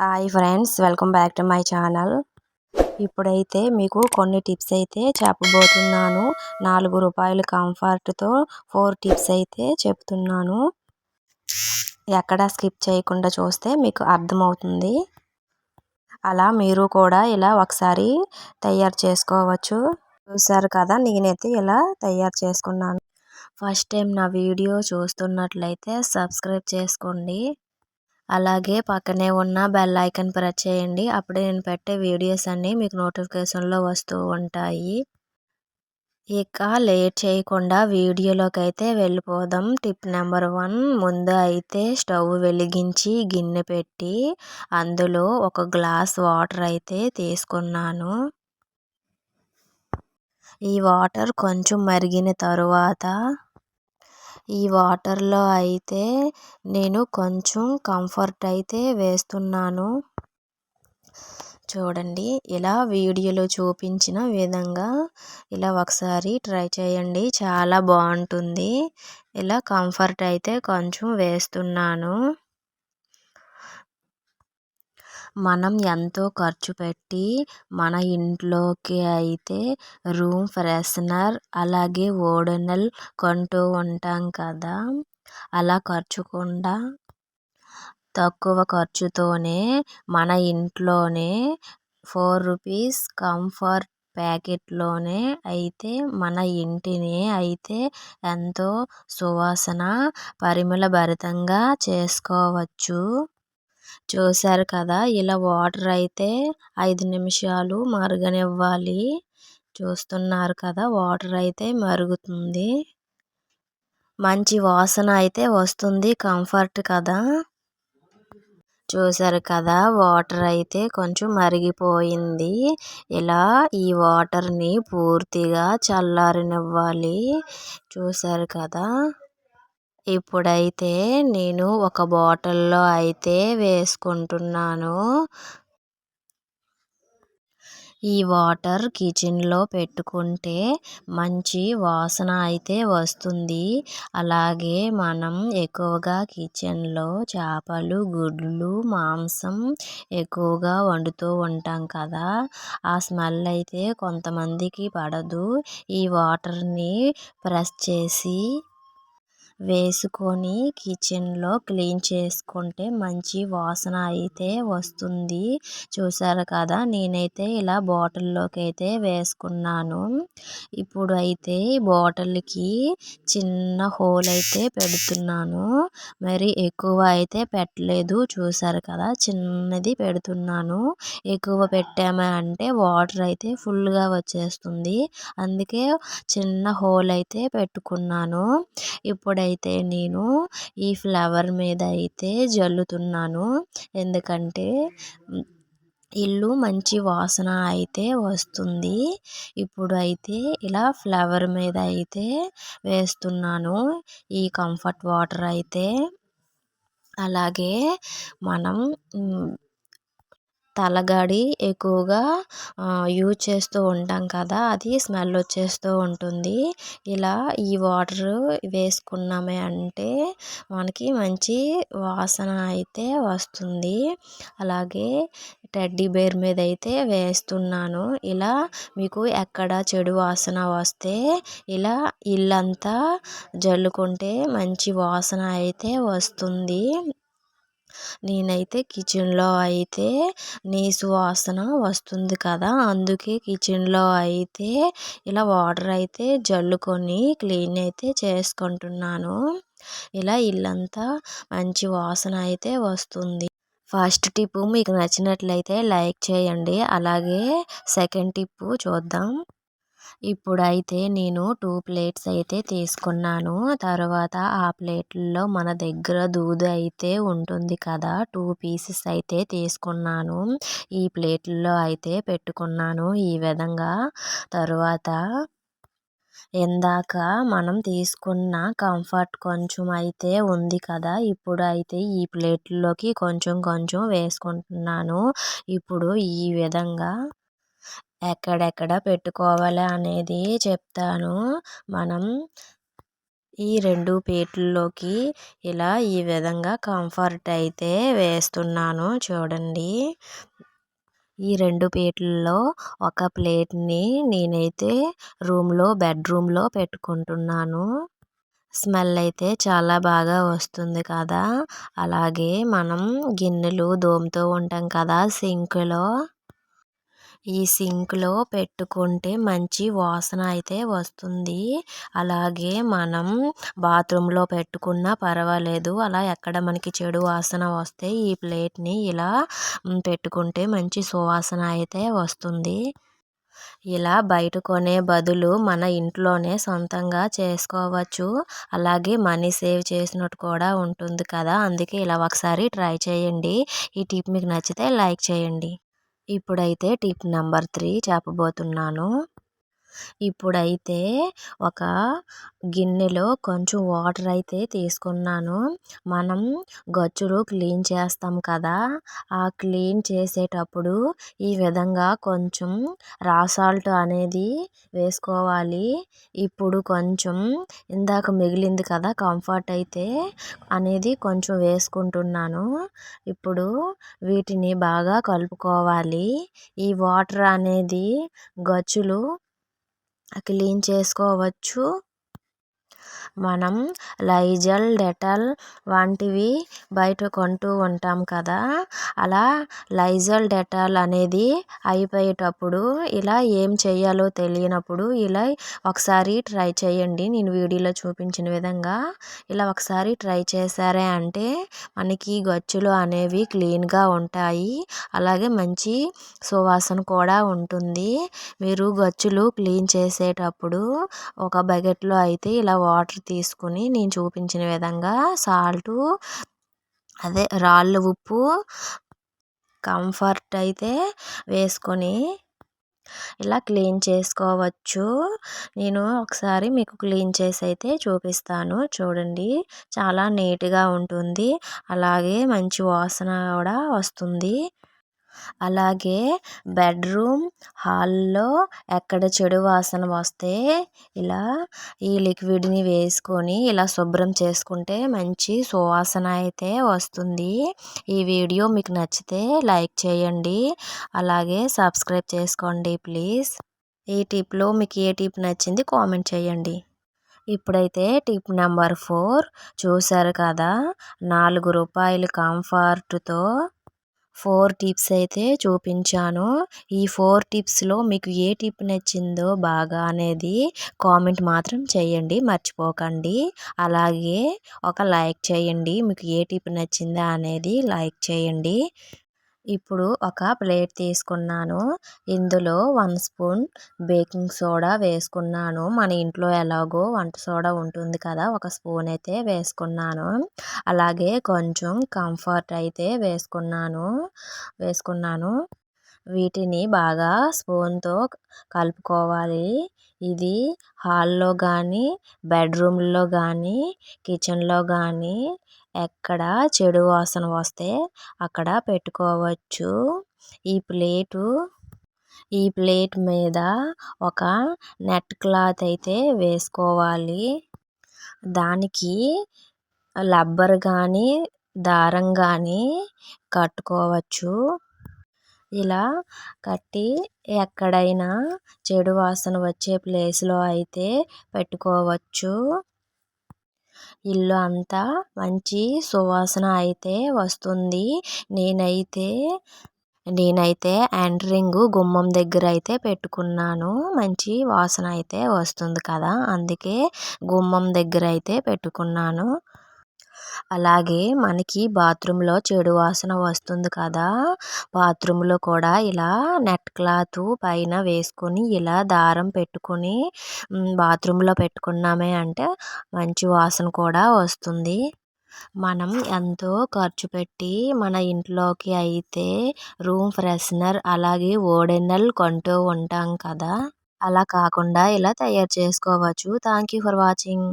Hi friends welcome back to my channel ఇప్పుడైతే మీకు కొన్ని టిప్స్ అయితే చెప్పబోతున్నాను. నాలుగు రూపాయల కంఫర్ట్తో ఫోర్ టిప్స్ అయితే చెప్తున్నాను. ఎక్కడ స్కిప్ చేయకుండా చూస్తే మీకు అర్థమవుతుంది. అలా మీరు కూడా ఇలా ఒకసారి తయారు చేసుకోవచ్చు. చూసారు కదా నేనైతే ఇలా తయారు చేసుకున్నాను. ఫస్ట్ టైం నా వీడియో చూస్తున్నట్లయితే సబ్స్క్రైబ్ చేసుకోండి. అలాగే పక్కనే ఉన్న బెల్ ఐకన్ ప్రెస్ చేయండి. అప్పుడే నేను పెట్టే వీడియోస్ అన్నీ మీకు నోటిఫికేషన్లో వస్తూ ఉంటాయి. ఇక లేట్ చేయకుండా వీడియోలోకి అయితే వెళ్ళిపోదాం. టిప్ నెంబర్ వన్ ముందు అయితే స్టవ్ వెలిగించి గిన్నె పెట్టి అందులో ఒక గ్లాస్ వాటర్ అయితే తీసుకున్నాను. ఈ వాటర్ కొంచెం మరిగిన తరువాత ఈ వాటర్లో అయితే నేను కొంచెం కంఫర్ట్ అయితే వేస్తున్నాను. చూడండి ఇలా వీడియోలో చూపించిన విధంగా ఇలా ఒకసారి ట్రై చేయండి. చాలా బాగుంటుంది. ఇలా కంఫర్ట్ అయితే కొంచెం వేస్తున్నాను. మనం ఎంతో ఖర్చు పెట్టి మన ఇంట్లోకి అయితే రూమ్ ఫ్రెషనర్ అలాగే ఓడోనిల్ కొంటూ ఉంటాం కదా. అలా ఖర్చుకుండా తక్కువ ఖర్చుతోనే మన ఇంట్లోనే ఫోర్ రూపీస్ కంఫర్ట్ ప్యాకెట్లోనే అయితే మన ఇంటిని అయితే ఎంతో సువాసన పరిమళభరితంగా చేసుకోవచ్చు. చూశారు కదా ఇలా వాటర్ అయితే ఐదు నిమిషాలు మరగనివ్వాలి. చూస్తున్నారు కదా వాటర్ అయితే మరుగుతుంది. మంచి వాసన అయితే వస్తుంది కంఫర్ట్ కదా. చూసారు కదా వాటర్ అయితే కొంచెం మరిగిపోయింది. ఇలా ఈ వాటర్ని పూర్తిగా చల్లారనివ్వాలి. చూసారు కదా. ఇప్పుడైతే నేను ఒక బాటిల్లో అయితే వేసుకుంటున్నాను. ఈ వాటర్ కిచెన్లో పెట్టుకుంటే మంచి వాసన అయితే వస్తుంది. అలాగే మనం ఎక్కువగా కిచెన్లో చేపలు గుడ్లు మాంసం ఎక్కువగా వండుతూ ఉంటాం కదా ఆ స్మెల్ అయితే కొంతమందికి పడదు. ఈ వాటర్ని ప్రెస్ చేసి వేసుకొని కిచెన్లో క్లీన్ చేసుకుంటే మంచి వాసన అయితే వస్తుంది. చూసారు కదా నేనైతే ఇలా బాటిల్లోకి అయితే వేసుకున్నాను. ఇప్పుడు అయితే బాటిల్కి చిన్న హోల్ అయితే పెడుతున్నాను. మరి ఎక్కువ అయితే పెట్టలేదు. చూసారు కదా చిన్నది పెడుతున్నాను. ఎక్కువ పెట్టామా అంటే వాటర్ అయితే ఫుల్గా వచ్చేస్తుంది. అందుకే చిన్న హోల్ అయితే పెట్టుకున్నాను. ఇప్పుడైతే అయితే నేను ఈ ఫ్లవర్ మీద అయితే జల్లుతున్నాను. ఎందుకంటే ఇల్లు మంచి వాసన అయితే వస్తుంది. ఇప్పుడు అయితే ఇలా ఫ్లవర్ మీద అయితే వేస్తున్నాను. ఈ కంఫర్ట్ వాటర్ అయితే. అలాగే మనం తలగడి ఎక్కువగా యూజ్ చేస్తూ ఉంటాం కదా! అది స్మెల్ వచ్చేస్తూ ఉంటుంది. ఇలా ఈ వాటర్ వేసుకున్నామే అంటే మనకి మంచి వాసన అయితే వస్తుంది. అలాగే టెడ్డీ బేర్ మీద అయితే వేస్తున్నాను. ఇలా మీకు ఎక్కడ చెడు వాసన వస్తే ఇలా ఇల్లంతా జల్లుకుంటే మంచి వాసన అయితే వస్తుంది. నేనైతే కిచెన్లో అయితే నీ వాసన వస్తుంది కదా! అందుకే కిచెన్లో అయితే ఇలా వాటర్ అయితే జల్లుకొని క్లీన్ అయితే చేసుకుంటున్నాను. ఇలా ఇల్లంతా మంచి వాసన అయితే వస్తుంది. ఫస్ట్ టిప్పు మీకు నచ్చినట్లయితే లైక్ చేయండి. అలాగే సెకండ్ టిప్పు చూద్దాం. ఇప్పుడైతే నేను టూ ప్లేట్స్ అయితే తీసుకున్నాను. తర్వాత ఆ ప్లేట్లలో మన దగ్గర దూది అయితే ఉంటుంది కదా టూ పీసెస్ అయితే తీసుకున్నాను. ఈ ప్లేట్లలో అయితే పెట్టుకున్నాను ఈ విధంగా. తర్వాత ఇందాక మనం తీసుకున్న కంఫర్ట్ కొంచెం అయితే ఉంది కదా ఇప్పుడు అయితే ఈ ప్లేట్లోకి కొంచెం కొంచెం వేసుకుంటున్నాను. ఇప్పుడు ఈ విధంగా ఎక్కడెక్కడ పెట్టుకోవాలి అనేది చెప్తాను. మనం ఈ రెండు ప్లేట్లలోకి ఇలా ఈ విధంగా కంఫర్ట్ అయితే వేస్తున్నాను చూడండి. ఈ రెండు ప్లేట్లలో ఒక ప్లేట్ని నేనైతే రూమ్లో బెడ్రూమ్లో పెట్టుకుంటున్నాను. స్మెల్ అయితే చాలా బాగా వస్తుంది కదా. అలాగే మనం గిన్నెలు దోముతూ ఉంటాం కదా సింక్లో. ఈ సింక్లో పెట్టుకుంటే మంచి వాసన అయితే వస్తుంది. అలాగే మనం బాత్రూంలో పెట్టుకున్నా పర్వాలేదు. అలా ఎక్కడ మనకి చెడు వాసన వస్తే ఈ ప్లేట్ని ఇలా పెట్టుకుంటే మంచి సువాసన అయితే వస్తుంది. ఇలా బయట కొనే బదులు మన ఇంట్లోనే సొంతంగా చేసుకోవచ్చు. అలాగే మనీ సేవ్ చేసినట్టు కూడా ఉంటుంది కదా. అందుకే ఇలా ఒకసారి ట్రై చేయండి. ఈ టిప్ మీకు నచ్చితే లైక్ చేయండి. ఇప్పుడైతే టిప్ నెంబర్ త్రీ చెప్పబోతున్నాను. ఇప్పుడైతే ఒక గిన్నెలో కొంచెం వాటర్ అయితే తీసుకున్నాను. మనం గచ్చులు క్లీన్ చేస్తాం కదా ఆ క్లీన్ చేసేటప్పుడు ఈ విధంగా కొంచెం రా సాల్ట్ అనేది వేసుకోవాలి. ఇప్పుడు కొంచెం ఇందాక మిగిలింది కదా కంఫర్ట్ అయితే అనేది కొంచెం వేసుకుంటున్నాను. ఇప్పుడు వీటిని బాగా కలుపుకోవాలి. ఈ వాటర్ అనేది గచ్చులు క్లీన్ చేసుకోవచ్చు. మనం లైజల్ డెటాల్ వంటివి బయట కొంటూ ఉంటాం కదా. అలా లైజల్ డెటాల్ అనేది అయిపోయేటప్పుడు ఇలా ఏం చేయాలో తెలియనప్పుడు ఇలా ఒకసారి ట్రై చేయండి. నేను వీడియోలో చూపించిన విధంగా ఇలా ఒకసారి ట్రై చేశారే అంటే మనకి గచ్చులు అనేవి క్లీన్గా ఉంటాయి. అలాగే మంచి సువాసన కూడా ఉంటుంది. మీరు గచ్చులు క్లీన్ చేసేటప్పుడు ఒక బకెట్లో అయితే ఇలా వాటర్ తీసుకుని నేను చూపించిన విధంగా సాల్టు అదే రాళ్ళ ఉప్పు కంఫర్ట్ అయితే వేసుకొని ఇలా క్లీన్ చేసుకోవచ్చు. నేను ఒకసారి మీకు క్లీన్ చేసి అయితే చూపిస్తాను. చూడండి చాలా నీట్గా ఉంటుంది. అలాగే మంచి వాసన కూడా వస్తుంది. అలాగే బెడ్రూమ్ హాల్లో ఎక్కడ చెడు వాసన వస్తే ఇలా ఈ లిక్విడ్ని వేసుకొని ఇలా శుభ్రం చేసుకుంటే మంచి సువాసన అయితే వస్తుంది. ఈ వీడియో మీకు నచ్చితే లైక్ చేయండి. అలాగే సబ్స్క్రైబ్ చేసుకోండి ప్లీజ్. ఈ టిప్లో మీకు ఏ టిప్ నచ్చింది కామెంట్ చేయండి. ఇప్పుడైతే టిప్ నెంబర్ ఫోర్ చూశారు కదా నాలుగు రూపాయలు కంఫర్ట్తో ఫోర్ టిప్స్ అయితే చూపించాను. ఈ ఫోర్ టిప్స్లో మీకు ఏ టిప్ నచ్చిందో బాగా అనేది కామెంట్ మాత్రం చేయండి మర్చిపోకండి. అలాగే ఒక లైక్ చేయండి మీకు ఏ టిప్ నచ్చిందా అనేది లైక్ చేయండి. ఇప్పుడు ఒక ప్లేట్ తీసుకున్నాను. ఇందులో వన్ స్పూన్ బేకింగ్ సోడా వేసుకున్నాను. మన ఇంట్లో ఎలాగో వంట సోడా ఉంటుంది కదా ఒక స్పూన్ అయితే వేసుకున్నాను. అలాగే కొంచెం కంఫర్ట్ అయితే వేసుకున్నాను. వేసుకున్నాను. వీటిని బాగా స్పూన్తో కలుపుకోవాలి. ఇది హాల్లో కానీ బెడ్రూమ్లో కానీ కిచెన్లో కానీ ఎక్కడ చెడు వాసన వస్తే అక్కడ పెట్టుకోవచ్చు. ఈ ప్లేటు ఈ ప్లేట్ మీద ఒక నెట్ క్లాత్ అయితే వేసుకోవాలి. దానికి రబ్బర్ కానీ దారం కానీ కట్టుకోవచ్చు. ఇలా కట్టి ఎక్కడైనా చెడు వాసన వచ్చే ప్లేస్లో అయితే పెట్టుకోవచ్చు. ఇల్లు అంతా మంచి సువాసన అయితే వస్తుంది. నేనైతే నేనైతే యాండ్రింగ్ గుమ్మం దగ్గర అయితే పెట్టుకున్నాను. మంచి వాసన అయితే వస్తుంది కదా అందుకే గుమ్మం దగ్గర అయితే పెట్టుకున్నాను. అలాగే మనకి బాత్రూంలో చెడు వాసన వస్తుంది కదా బాత్రూంలో కూడా ఇలా నెట్ క్లాత్ పైన వేసుకొని ఇలా దారం పెట్టుకొని బాత్రూంలో పెట్టుకున్నామే అంటే మంచి వాసన కూడా వస్తుంది. మనం ఎంతో ఖర్చు పెట్టి మన ఇంట్లోకి అయితే రూమ్ ఫ్రెషనర్ అలాగే ఓడెనల్ కొంటూ ఉంటాం కదా అలా కాకుండా ఇలా తయారు చేసుకోవచ్చు. Thank you for watching.